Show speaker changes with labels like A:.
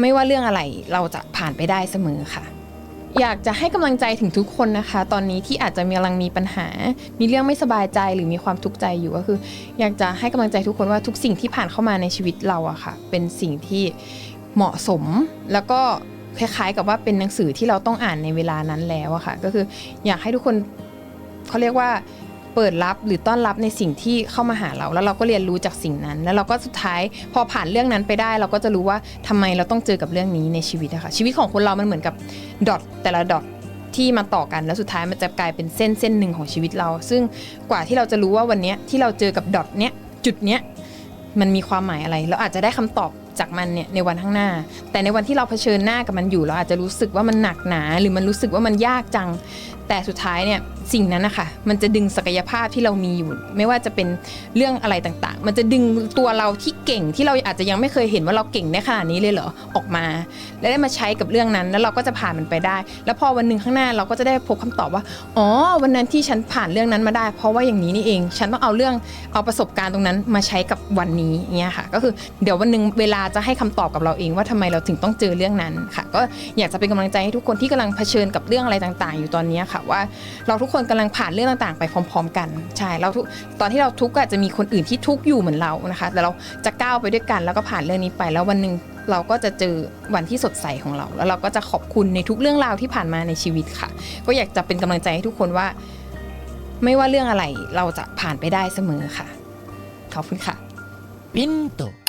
A: ไม่ว่าเรื่องอะไรเราจะผ่านไปได้เสมอค่ะ อยากจะให้กำลังใจถึงทุกคนนะคะ ตอนนี้ที่อาจจะมีกำลังมีปัญหา มีเรื่องไม่สบายใจหรือมีความทุกข์ใจอยู่ก็คือ อยากจะให้กำลังใจทุกคนว่าทุกสิ่งที่ผ่านเข้ามาในชีวิตเราอะค่ะ เป็นสิ่งที่เหมาะสมแล้วก็คล้ายๆ กับว่าเป็นหนังสือที่เราต้องอ่านในเวลานั้นแล้วอะค่ะ ก็คืออยากให้ทุกคนเขาเรียกว่า เปิดรับหรือต้อนรับในสิ่งที่เข้ามาหาเรา แล้วเราก็เรียนรู้จากสิ่งนั้น แล้วเราก็สุดท้ายพอผ่านเรื่องนั้นไปได้ เราก็จะรู้ว่าทำไมเราต้องเจอกับเรื่องนี้ในชีวิตอะคะชีวิตของคนเรามันเหมือนกับดอทแต่ละดอทที่มาต่อกันแล้วสุดท้ายมันจะกลายเป็นเส้นเส้นหนึ่งของชีวิตเรา ซึ่งกว่าที่เราจะรู้ว่าวันนี้ที่เราเจอกับดอทเนี้ยจุดเนี้ยมันมีความหมายอะไร เราอาจจะได้คำตอบจากมันเนี่ยในวันข้างหน้า แต่ในวันที่เราเผชิญหน้ากับมันอยู่เราอาจจะรู้สึกว่ามันหนักหนา หรือมันรู้สึกว่ามันยากจัง แต่สุดท้ายเนี่ยสิ่งนั้นนะคะมันจะดึงศักยภาพที่เรามีอยู่ ไม่ว่าจะเป็นเรื่องอะไรต่างๆ มันจะดึงตัวเราที่เก่งที่เราอาจจะยังไม่เคยเห็นว่าเราเก่งได้ขนาดนี้เลยเหรอออกมา และได้มาใช้กับเรื่องนั้น แล้วเราก็จะผ่านมันไปได้ แล้วพอวันหนึ่งข้างหน้าเราก็จะได้พบคำตอบว่าอ๋อวันนั้นที่ฉันผ่านเรื่องนั้นมาได้ เพราะว่าอย่างนี้นี่เอง ฉันต้องเอาเรื่องเอาประสบการณ์ตรงนั้นมาใช้กับวันนี้เนี่ยค่ะ ก็คือเดี๋ยววันหนึ่งเวลาาจะให้คำตอบกับเราเองว่าทำไมเราถึงต้องเจอเรื่องนั้นค่ะ ก็อยากจะเป็นกำลังใจให้ทุกคนที่กำลังเผชิญกับเรื่องอะไรต่างๆ อยู่ตอนนี้ค่ะว่าเราทุกคนกำลังผ่านเรื่องต่างๆ ไปพร้อม ๆ กันใช่เราทุกตอนที่เราทุกข์อาจจะมีคนอื่นที่ทุกข์อยู่เหมือนเรานะคะ แต่เราจะก้าวไปด้วยกันแล้วก็ผ่านเรื่องนี้ไปแล้ววันหนึ่งเราก็จะเจอวันที่สดใสของเรา แล้วเราก็จะขอบคุณในทุกเรื่องราวที่ผ่านมาในชีวิตค่ะ ก็อยากจะเป็นกำลังใจให้ทุกคนว่า ไม่ว่าเรื่องอะไรเราจะผ่านไปได้เสมอค่ะขอบคุณค่ะ
B: Pinto.